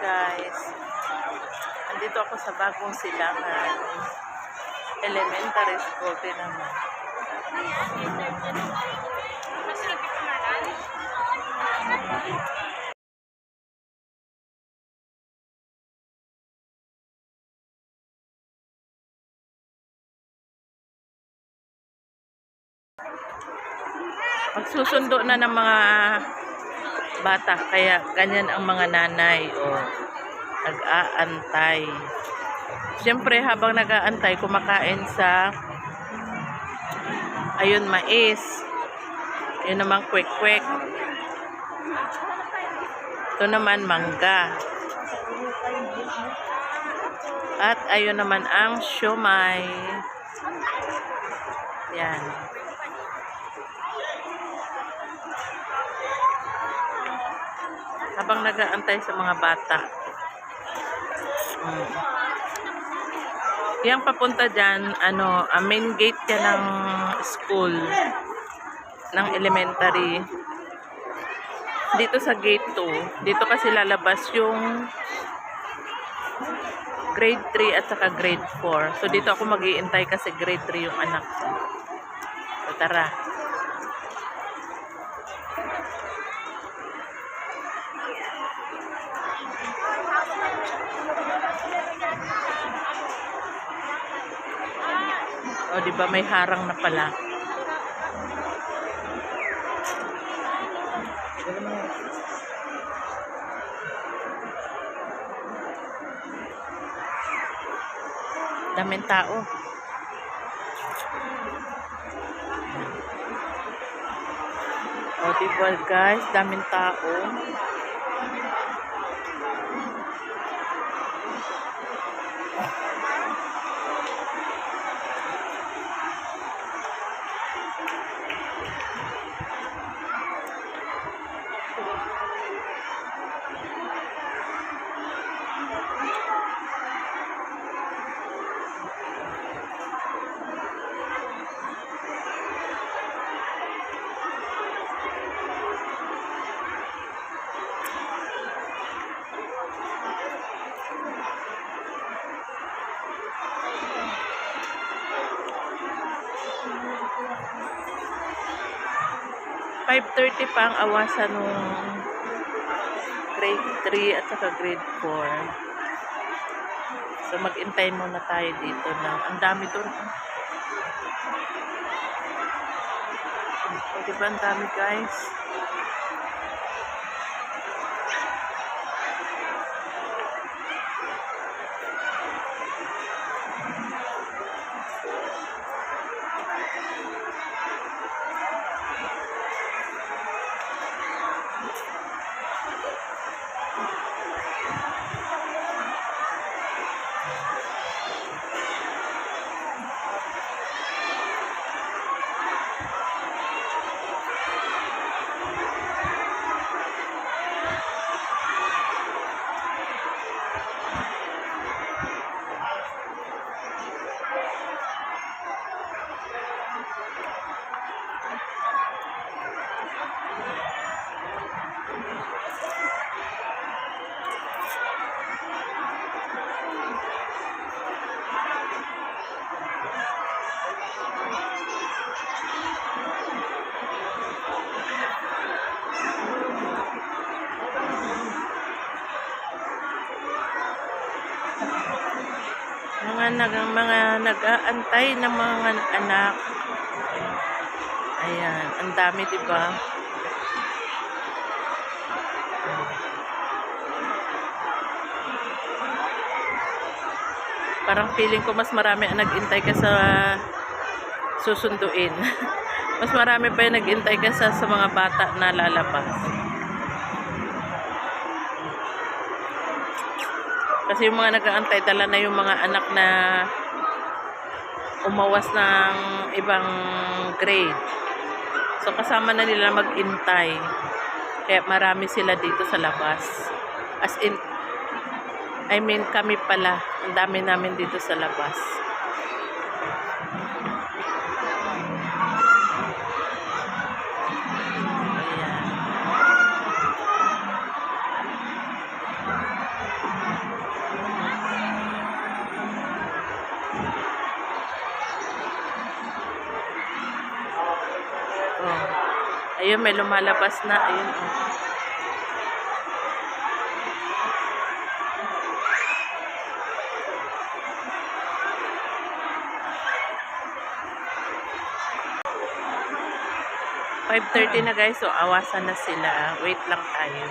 guys. Andito ako sa bagong silangan. Elementary school din naman. Magsusundo na ng mga bata. Kaya ganyan ang mga nanay o nag-aantay. Siyempre habang nag-aantay, kumakain sa ayun mais. Yun naman kwek-kwek. Ito naman mangga. At ayun naman ang siomay. Yan. Habang nag-aantay sa mga bata. Mm. Yang papunta dyan, ano, ang main gate yan ng school, ng elementary. Dito sa gate 2, dito kasi lalabas yung grade 3 at saka grade 4. So dito ako mag kasi grade 3 yung anak ko. So tara. O, di ba may harang na pala. Daming tao. O, di ba guys, daming tao. Five thirty pa ang awasan nung grade 3 at saka grade 4. So mag-intay muna tayo dito ng ang dami doon. O diba ang dami guys? Mga nag mga nag-aantay ng mga anak. Ayan, ang dami 'di ba? Parang feeling ko mas marami ang nag-intay ka sa susunduin. mas marami pa yung nag-intay ka sa, sa mga bata na lalabas. Kasi yung mga nag-aantay, dala na yung mga anak na umawas ng ibang grade. So, kasama na nila mag-intay. Kaya marami sila dito sa labas. As in, I mean, kami pala. Ang dami namin dito sa labas. Oh. Ayun, may lumalabas na. Ayun, oh. Five thirty na guys, so awasan na sila. Wait lang tayo.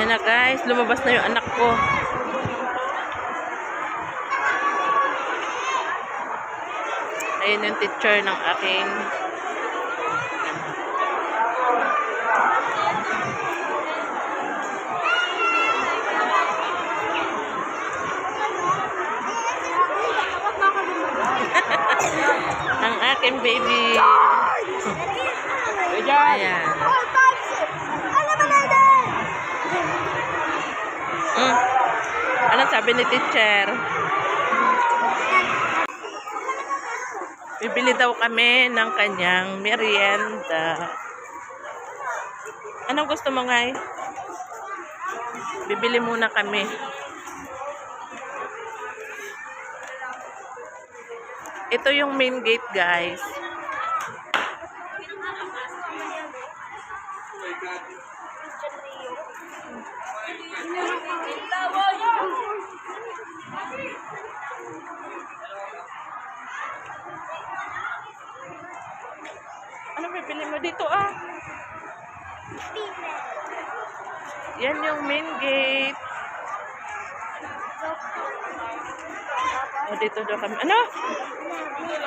Ayan na guys, lumabas na yung anak ko. Ayun yung teacher ng aking ang aking baby. Ayan. Mm. Ano sabi ni teacher? Bibili daw kami ng kanyang merienda. Anong gusto mo, Ngay? Bibili muna kami. Ito yung main gate, guys. Bibili mo dito, ah? Yan yung main gate. O, dito daw kami. Ano?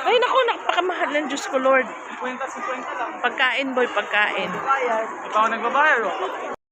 Ay, naku, napakamahal ng Diyos ko, Lord. 50-50 lang. Pagkain, boy, pagkain. Ikaw nagbabayad oh.